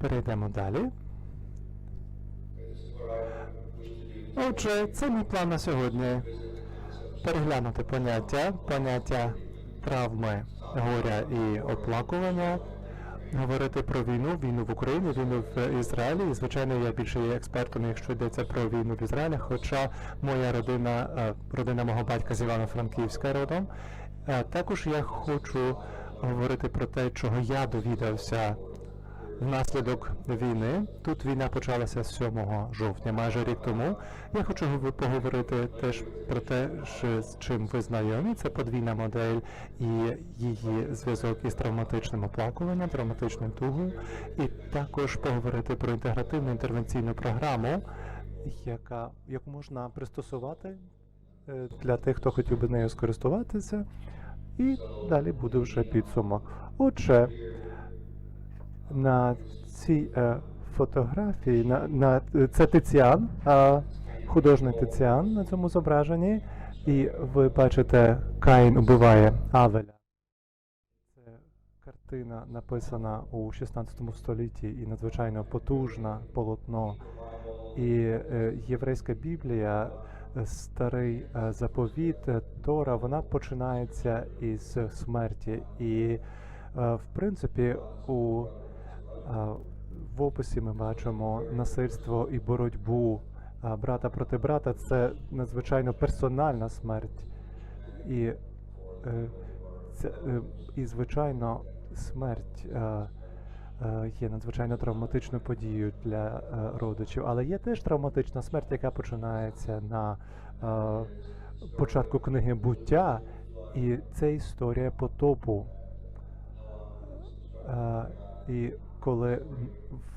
Перейдемо далі. Отже, це мій план на сьогодні. Переглянути поняття, поняття травми, горя і оплакування, говорити про війну, війну в Україні, війну в Ізраїлі. І, звичайно, я більше є експертом, якщо йдеться про війну в Ізраїлі, хоча моя родина, е, родина мого батька з Івано-Франківська родом. Е, Також я хочу говорити про те, чого я довідався внаслідок війни. Тут війна почалася 7 жовтня, майже рік тому. Я хочу поговорити теж про те, з чим ви знайомі. Це подвійна модель і її зв'язок із травматичним оплакуванням, травматичним тугою, і також поговорити про інтегративну інтервенційну програму, яка яку можна пристосувати е, для тих, хто хотів би нею скористуватися. І далі буде вже підсумок. Отже, на цій е, фотографії, на, на, це Тиціан, е, художник Тиціан на цьому зображенні. І ви бачите, Каїн убиває Авеля. Це картина написана у 16 столітті і надзвичайно потужна полотно. І е, єврейська Біблія, старий заповіт, Тора, вона починається із смерті. І, в принципі, у в описі ми бачимо насильство і боротьбу брата проти брата. Це надзвичайно персональна смерть. І, це, е, і звичайно, смерть. е, е, Є надзвичайно травматичною подією для родичів, але є теж травматична смерть, яка починається на початку книги буття, і це історія потопу. І коли,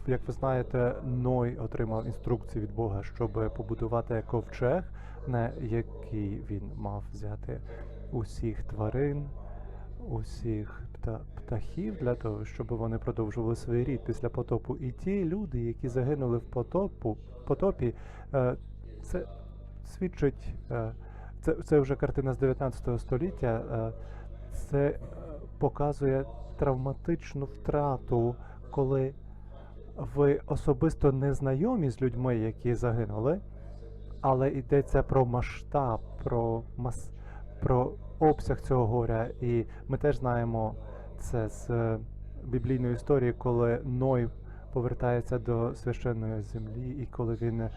як ви знаєте, Ной отримав інструкції від Бога, щоб побудувати ковчег, на який він мав взяти усіх тварин, усіх пта- птахів для того, щоб вони продовжували свій рід після потопу. І ті люди, які загинули в потопу, потопі, е, це свідчить. е, Це, це вже картина з 19 століття. е, Це показує травматичну втрату, коли ви особисто не знайомі з людьми, які загинули, але йдеться про масштаб, про мас, про обсяг цього горя. І ми теж знаємо це з е, біблійної історії, коли Ной повертається до священної землі, і коли він, е,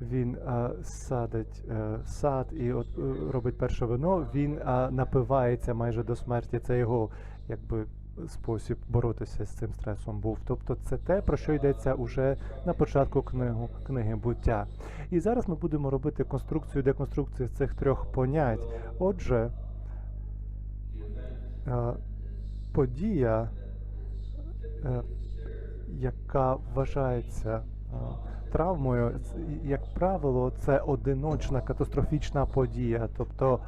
він е, садить е, сад і от, робить перше вино, він е, напивається майже до смерті. Це його якби спосіб боротися з цим стресом був. Тобто це те, про що йдеться уже на початку книгу, книги буття. І зараз ми будемо робити конструкцію деконструкцію цих трьох понять. Отже, е, подія, е, яка вважається е, травмою, як правило, це одиночна катастрофічна подія. Тобто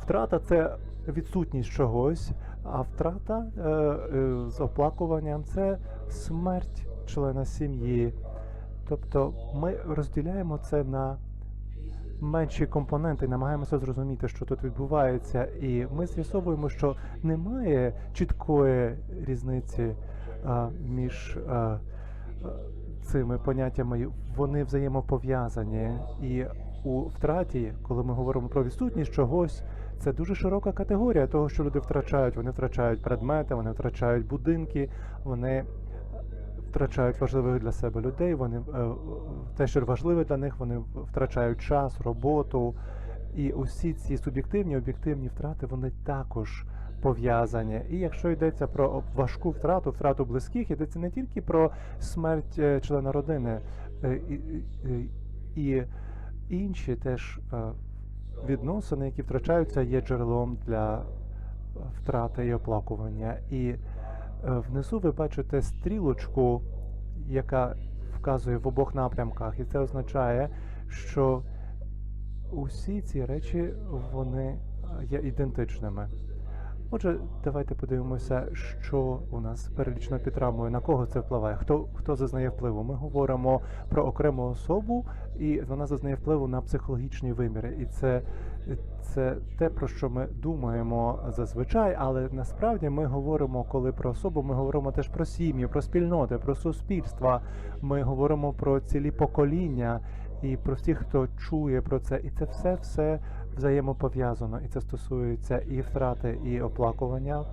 втрата це відсутність чогось, а втрата е, е, з оплакуванням це смерть члена сім'ї. Тобто ми розділяємо це на менші компоненти, намагаємося зрозуміти, що тут відбувається, і ми з'ясовуємо, що немає чіткої різниці а, між а, а, цими поняттями. Вони взаємопов'язані. І у втраті, коли ми говоримо про відсутність чогось, це дуже широка категорія того, що люди втрачають. Вони втрачають предмети, вони втрачають будинки, вони втрачають важливих для себе людей. Вони е, те, що важливе для них, вони втрачають час, роботу. І усі ці суб'єктивні, об'єктивні втрати вони також пов'язані. І якщо йдеться про важку втрату, втрату близьких, йдеться не тільки про смерть е, члена родини, е, і, інші теж е, відносини, які втрачаються, є джерелом для втрати і оплакування. І е, внизу ви бачите стрілочку, яка вказує в обох напрямках, і це означає, що усі ці речі вони е, є ідентичними. Отже, давайте подивимося, що у нас перелічно під травмою, на кого це впливає, хто, хто зазнає впливу. Ми говоримо про окрему особу, і вона зазнає впливу на психологічні виміри. І це, це те, про що ми думаємо зазвичай, але насправді ми говоримо, коли про особу, ми говоримо теж про сім'ї, про спільноти, про суспільства. Ми говоримо про цілі покоління і про всіх, хто чує про це. І це все все взаємопов'язано, і це стосується і втрати, і оплакування.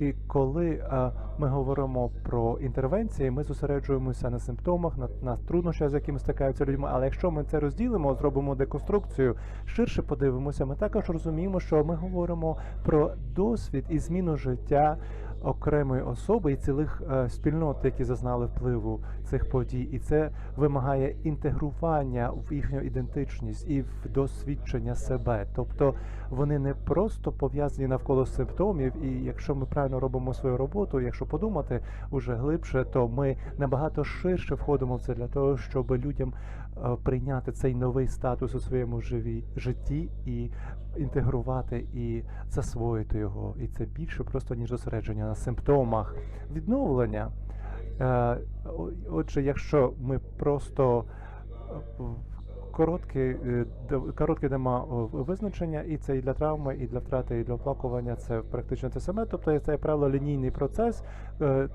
І коли е, ми говоримо про інтервенції, ми зосереджуємося на симптомах, на, на труднощах, з якими стикаються людьми. Але якщо ми це розділимо, зробимо деконструкцію, ширше подивимося, ми також розуміємо, що ми говоримо про досвід і зміну життя окремої особи і цілих е, спільнот, які зазнали впливу цих подій, і це вимагає інтегрування в їхню ідентичність і в досвідчення себе. Тобто вони не просто пов'язані навколо симптомів, і якщо ми правильно робимо свою роботу, якщо подумати уже глибше, то ми набагато ширше входимо в це для того, щоб людям е, прийняти цей новий статус у своєму живі житті і інтегрувати і засвоїти його. І це більше просто ніж зосередження на симптомах відновлення. Е, Отже, якщо ми просто е, коротке, е, коротке нема визначення, і це і для травми, і для втрати, і для оплакування це практично те саме. Тобто це, правило, лінійний процес,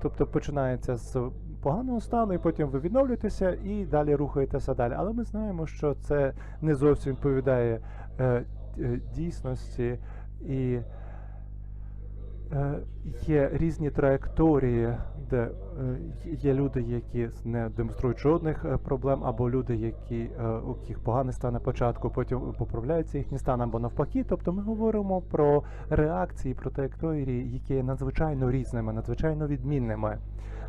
тобто починається з поганого стану, і потім ви відновлюєтеся і далі рухаєтеся далі. Але ми знаємо, що це не зовсім відповідає дійсності і. Е, Є різні траєкторії, де е, є люди, які не демонструють жодних е, проблем, або люди, які у яких поганий стан на початку, потім поправляється їхній стан, або навпаки. Тобто ми говоримо про реакції, про траєкторії, які є надзвичайно різними, надзвичайно відмінними.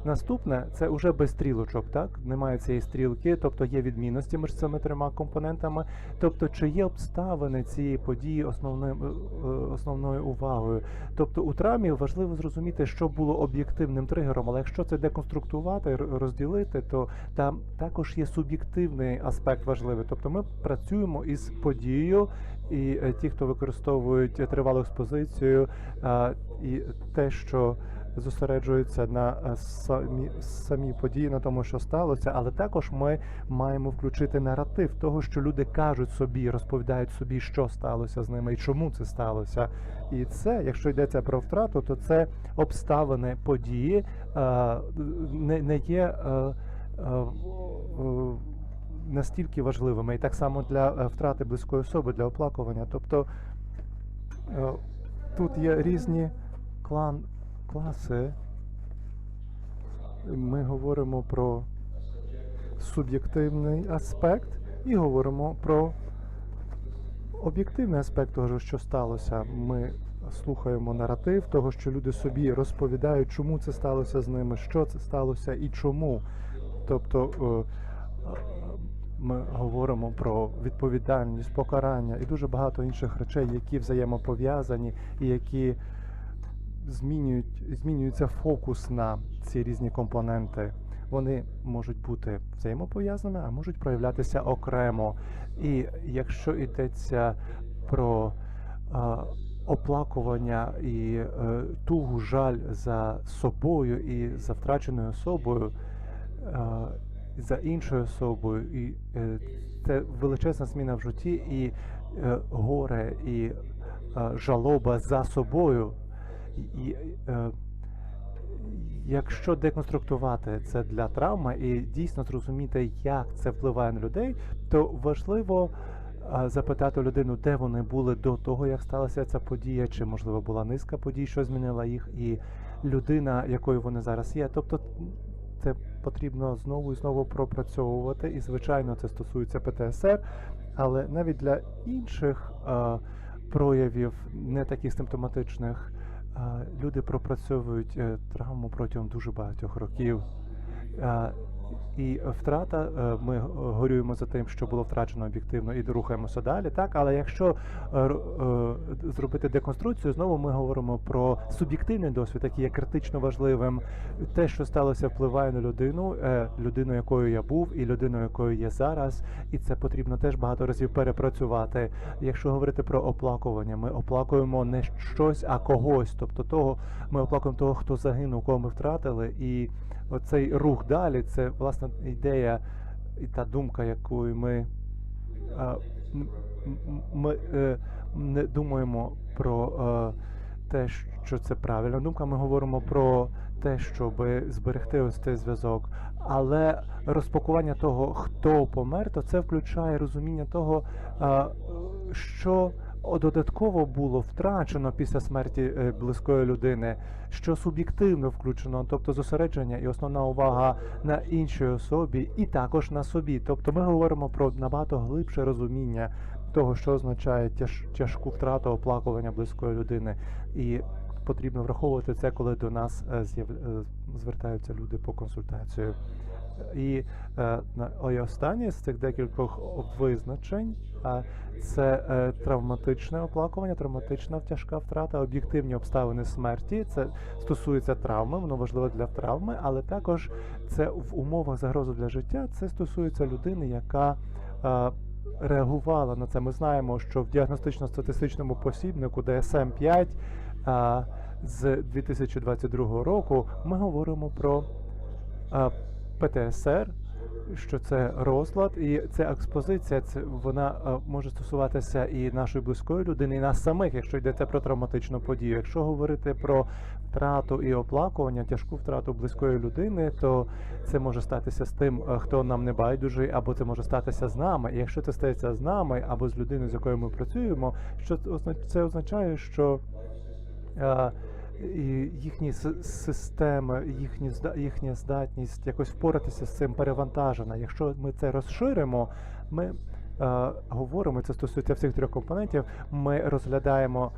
Наступне це вже без стрілочок, так немає цієї стрілки, тобто є відмінності між цими трьома компонентами. Тобто, чи є обставини цієї події основним е, е, основною увагою? Тобто у травмі важливо зрозуміти, що було об'єктивним тригером, але якщо це деконструктувати, розділити, то там також є суб'єктивний аспект важливий. Тобто ми працюємо із подією, і е, ті, хто використовують тривалу експозицію, і те, що зосереджуються на е, самі, самі події, на тому, що сталося, але також ми маємо включити наратив того, що люди кажуть собі, розповідають собі, що сталося з ними і чому це сталося. І це, якщо йдеться про втрату, то це обставини події е, не, не є. е, Настільки важливими, і так само для втрати близької особи, для оплакування. Тобто тут є різні клан, класи. Ми говоримо про суб'єктивний аспект і говоримо про об'єктивний аспект того, що сталося. Ми слухаємо наратив того, що люди собі розповідають, чому це сталося з ними, що це сталося і чому. Тобто е, ми говоримо про відповідальність, покарання і дуже багато інших речей, які взаємопов'язані і які змінюють, змінюється фокус на ці різні компоненти. Вони можуть бути взаємопов'язаними, а можуть проявлятися окремо. І якщо йдеться про е, оплакування і е, тугу жаль за собою і за втраченою особою, е, за іншою особою, і е, це величезна зміна в житті, і е, горе, і е, жалоба за собою. Е, якщо деконструктувати це для травми і дійсно зрозуміти, як це впливає на людей, то важливо запитати людину, де вони були до того, як сталася ця подія, чи можливо була низка подій, що змінила їх, і людина, якою вони зараз є. Тобто це потрібно знову і знову пропрацьовувати. І звичайно, це стосується ПТСР, але навіть для інших а, проявів, не таких симптоматичних. Люди пропрацьовують е, травму протягом дуже багатьох років. І втрата, е, ми горюємо за тим, що було втрачено об'єктивно, і рухаємося далі. Так, але якщо е, е, зробити деконструкцію, знову ми говоримо про суб'єктивний досвід, який є критично важливим. Те, що сталося, впливає на людину, е, людину, якою я був, і людину, якою є зараз. І це потрібно теж багато разів перепрацювати. Якщо говорити про оплакування, ми оплакуємо не щось, а когось. Тобто того, ми оплакуємо того, хто загинув, кого ми втратили. І оцей рух далі це власне ідея і та думка, якою ми, ми е, не думаємо про е, те, що це правильна думка. Ми говоримо про те, щоб зберегти ось цей зв'язок. Але розпакування того, хто помер, то це включає розуміння того, що додатково було втрачено після смерті е, близької людини, що суб'єктивно включено, тобто зосередження і основна увага на іншій особі, і також на собі. Тобто ми говоримо про набагато глибше розуміння того, що означає тяж, тяжку втрату оплакування близької людини. І потрібно враховувати це, коли до нас е, е, звертаються люди по консультацію. І, е, і останнє з цих декількох визначень е, це е, травматичне оплакування, травматична тяжка втрата, об'єктивні обставини смерті. Це стосується травми, воно важливо для травми, але також це в умовах загрози для життя. Це стосується людини, яка е, реагувала на це. Ми знаємо, що в діагностично-статистичному посібнику DSM 5 е, з 2022 року ми говоримо про е, ПТСР, що це розлад, і це експозиція. Це вона е, може стосуватися і нашої близької людини, і нас самих, якщо йдеться про травматичну подію. Якщо говорити про втрату і оплакування, тяжку втрату близької людини, то це може статися з тим, е, хто нам не байдужий, або це може статися з нами. І якщо це стається з нами або з людиною, з якою ми працюємо, що це означає, що е, і їхні системи, їхні їхня здатність якось впоратися з цим перевантажена. Якщо ми це розширимо, ми е, говоримо, це стосується всіх трьох компонентів. Ми розглядаємо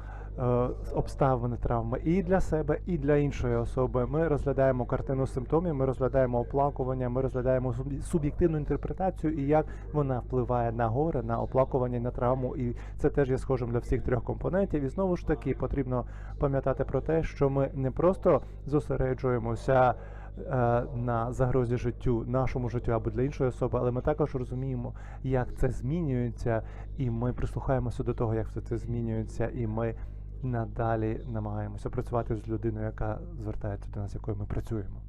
обставини травми і для себе, і для іншої особи. Ми розглядаємо картину симптомів, ми розглядаємо оплакування, ми розглядаємо суб- суб'єктивну інтерпретацію і як вона впливає на горе, на оплакування на травму. І це теж є схожим для всіх трьох компонентів. І знову ж таки потрібно пам'ятати про те, що ми не просто зосереджуємося е, на загрозі життю, нашому життю або для іншої особи, але ми також розуміємо, як це змінюється, і ми прислухаємося до того, як все це змінюється, і ми надалі намагаємося працювати з людиною, яка звертається до нас, якою ми працюємо.